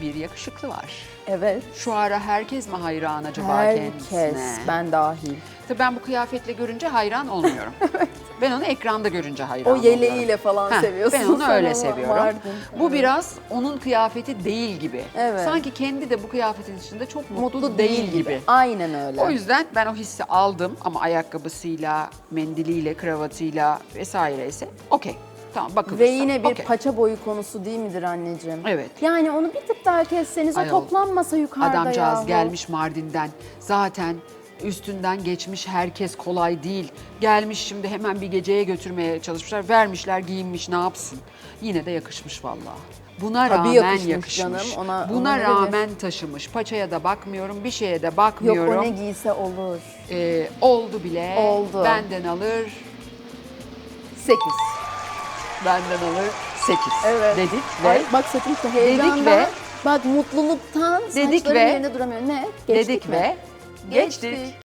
bir yakışıklı var. Evet. Şu ara herkes mi hayran acaba Herkes, kendisine? ben dahil. Tabii ben bu kıyafetle görünce hayran olmuyorum. Ben onu ekranda görünce hayran O oluyorum. yeleğiyle falan Heh, seviyorsun. Ben onu sen öyle ama seviyorum. vardın. Bu Evet. biraz onun kıyafeti değil gibi. Evet. Sanki kendi de bu kıyafetin içinde çok mutlu, mutlu değil, gibi. Aynen öyle. O yüzden ben o hissi aldım ama ayakkabısıyla, mendiliyle, kravatıyla vesaire ise okey. Tamam bakılırsa. Ve yine bir okey. paça boyu konusu değil midir anneciğim? Evet. Yani onu bir tık daha kesseniz o Ayol, toplanmasa yukarıda Adamcağız yahu. gelmiş Mardin'den. Zaten üstünden geçmiş herkes kolay değil. Gelmiş şimdi hemen bir geceye götürmeye çalışmışlar. Vermişler giyinmiş ne yapsın. Yine de yakışmış vallahi. Buna Tabii rağmen yakışmış yakışmış. canım, ona- Buna ona ne rağmen taşımış. Paçaya da bakmıyorum, bir şeye de Yok bakmıyorum. o ne giyse olur. Ee, oldu bile. Oldu. Benden alır, 8. benden alır 8 Evet. dedik ve Ay, bak saçım işte heyecandan. ve- Bak mutluluktan Dedik ve- yerinde duramıyor. Ne? Geçtik dedik mi? ve. Geçtik.